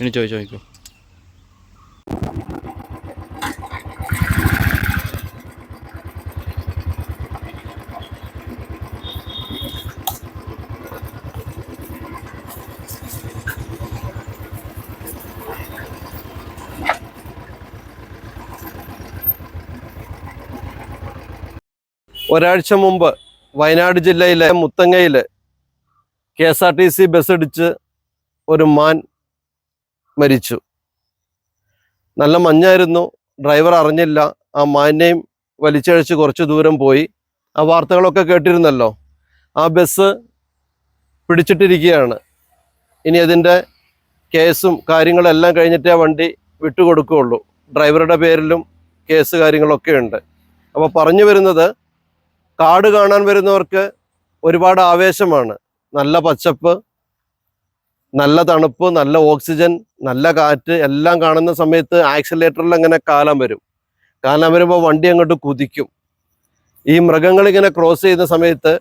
ഇനി ചോദിച്ചു ചോദിക്കൂ ഒരാഴ്ച മുമ്പ് വയനാട് ജില്ലയിലെ മുത്തങ്ങയിൽ K S R T C bus ഇടിച്ച് ഒരു മാൻ മരിച്ചു. നല്ല മഞ്ഞായിരുന്നു. ഡ്രൈവർ അറിഞ്ഞില്ല. ആ മാനെയും വലിച്ചഴിച്ച് കുറച്ച് ദൂരം പോയി. ആ വാർത്തകളൊക്കെ കേട്ടിരുന്നല്ലോ. ആ ബസ് പിടിച്ചിട്ടിരിക്കുകയാണ്. ഇനി അതിന്റെ കേസും കാര്യങ്ങളെല്ലാം കഴിഞ്ഞിട്ടേ വണ്ടി വിട്ടുകൊടുക്കുകയുള്ളൂ. ഡ്രൈവറുടെ പേരിലും കേസ് കാര്യങ്ങളൊക്കെ ഉണ്ട്. അപ്പോൾ പറഞ്ഞു വരുന്നത് കാട് കാണാൻ വരുന്നവർക്ക് ഒരുപാട് ആവേശമാണ്. നല്ല പച്ചപ്പ് നല്ല തണുപ്പ് നല്ല ഓക്സിജൻ നല്ല കാറ്റ് എല്ലാം കാണുന്ന സമയത്ത് ആക്സിലേറ്ററിൽ അങ്ങനെ കാലം വരും. കാലം വരുമ്പോൾ വണ്ടി അങ്ങോട്ട് കുതിക്കും. ഈ മൃഗങ്ങൾ ഇങ്ങനെ ക്രോസ് ചെയ്യുന്ന സമയത്ത്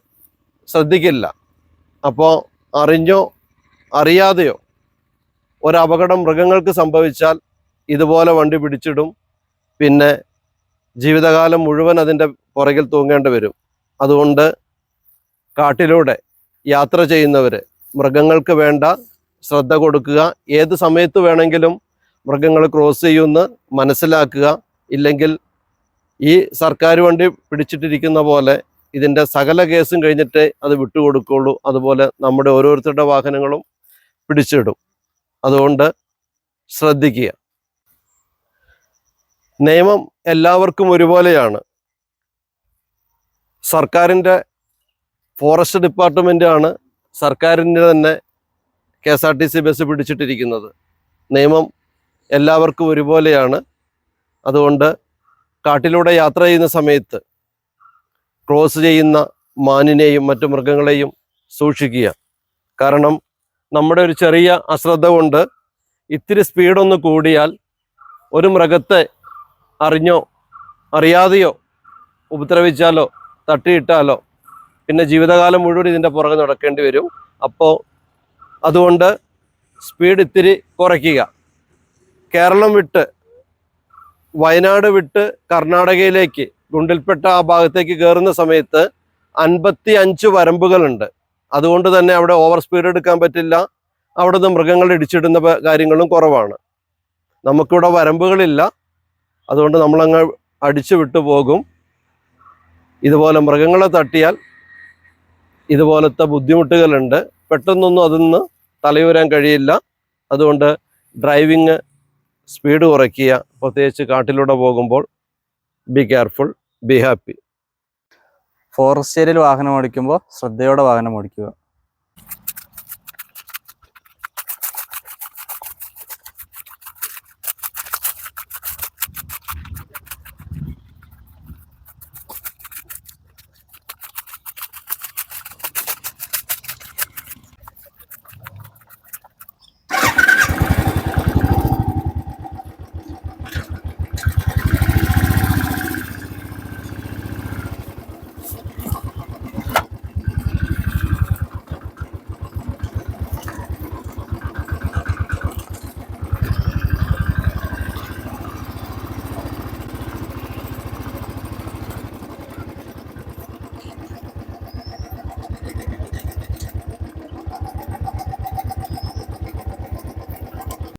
ശ്രദ്ധിക്കില്ല. അപ്പോൾ അറിഞ്ഞോ അറിയാതെയോ ഒരപകടം മൃഗങ്ങൾക്ക് സംഭവിച്ചാൽ ഇതുപോലെ വണ്ടി പിടിച്ചിടും. പിന്നെ ജീവിതകാലം മുഴുവൻ അതിന്റെ പുറകിൽ തൂങ്ങേണ്ടി വരും. അതുകൊണ്ട് കാട്ടിലൂടെ യാത്ര ചെയ്യുന്നവർ മൃഗങ്ങൾക്ക് വേണ്ട ശ്രദ്ധ കൊടുക്കുക. ഏത് സമയത്ത് വേണമെങ്കിലും മൃഗങ്ങൾ ക്രോസ് ചെയ്യുമെന്ന് മനസ്സിലാക്കുക. ഇല്ലെങ്കിൽ ഈ സർക്കാർ വണ്ടി പിടിച്ചിട്ടിരിക്കുന്ന പോലെ ഇതിന്റെ സകല കേസും കഴിഞ്ഞിട്ട് അത് വിട്ടുകൊടുക്കുള്ളൂ. അതുപോലെ നമ്മുടെ ഓരോരുത്തരുടെ വാഹനങ്ങളും പിടിച്ചിടും. അതുകൊണ്ട് ശ്രദ്ധിക്കുക. നിയമം എല്ലാവർക്കും ഒരുപോലെയാണ്. സർക്കാരിന്റെ ഫോറസ്റ്റ് ഡിപ്പാർട്ട്മെന്റ് ആണ് സർക്കാരിന്റെ തന്നെ K S R T C bus പിടിച്ചിട്ടിരിക്കുന്നത്. നിയമം എല്ലാവർക്കും ഒരുപോലെയാണ്. അതുകൊണ്ട് കാട്ടിലൂടെ യാത്ര ചെയ്യുന്ന സമയത്ത് ക്രോസ് ചെയ്യുന്ന മാനിനെയും മറ്റു മൃഗങ്ങളെയും സൂക്ഷിക്കുക. കാരണം നമ്മുടെ ഒരു ചെറിയ അശ്രദ്ധ കൊണ്ട് ഇത്തിരി സ്പീഡൊന്ന് കൂടിയാൽ ഒരു മൃഗത്തെ അറിഞ്ഞോ അറിയാതെയോ ഉപദ്രവിച്ചാലോ തട്ടിയിട്ടാലോ പിന്നെ ജീവിതകാലം മുഴുവൻ ഇതിന്റെ പുറകെ നടക്കേണ്ടി വരും. അപ്പോൾ അതുകൊണ്ട് സ്പീഡ് ഇത്തിരി കുറയ്ക്കുക. കേരളം വിട്ട് വയനാട് വിട്ട് കർണാടകയിലേക്ക് ഗുണ്ടിൽപ്പെട്ട ആ ഭാഗത്തേക്ക് കയറുന്ന സമയത്ത് അൻപത്തി അഞ്ച് വരമ്പുകളുണ്ട്. അതുകൊണ്ട് തന്നെ അവിടെ ഓവർ സ്പീഡ് എടുക്കാൻ പറ്റില്ല. അവിടുന്ന് മൃഗങ്ങൾ ഇടിച്ചിടുന്ന കാര്യങ്ങളും കുറവാണ്. നമുക്കിവിടെ വരമ്പുകളില്ല. അതുകൊണ്ട് നമ്മളങ്ങ് അടിച്ചു വിട്ടു പോകും. ഇതുപോലെ മൃഗങ്ങളെ തട്ടിയാൽ ഇതുപോലത്തെ ബുദ്ധിമുട്ടുകളുണ്ട്. പെട്ടെന്നൊന്നും അതിൽ നിന്ന് തലയൂരാൻ കഴിയില്ല. അതുകൊണ്ട് ഡ്രൈവിങ് സ്പീഡ് കുറയ്ക്കുക. പ്രത്യേകിച്ച് കാട്ടിലൂടെ പോകുമ്പോൾ be careful be happy forest ഏരിയയിൽ വാഹനം ഓടിക്കുമ്പോൾ ശ്രദ്ധയോടെ വാഹനം ഓടിക്കുക.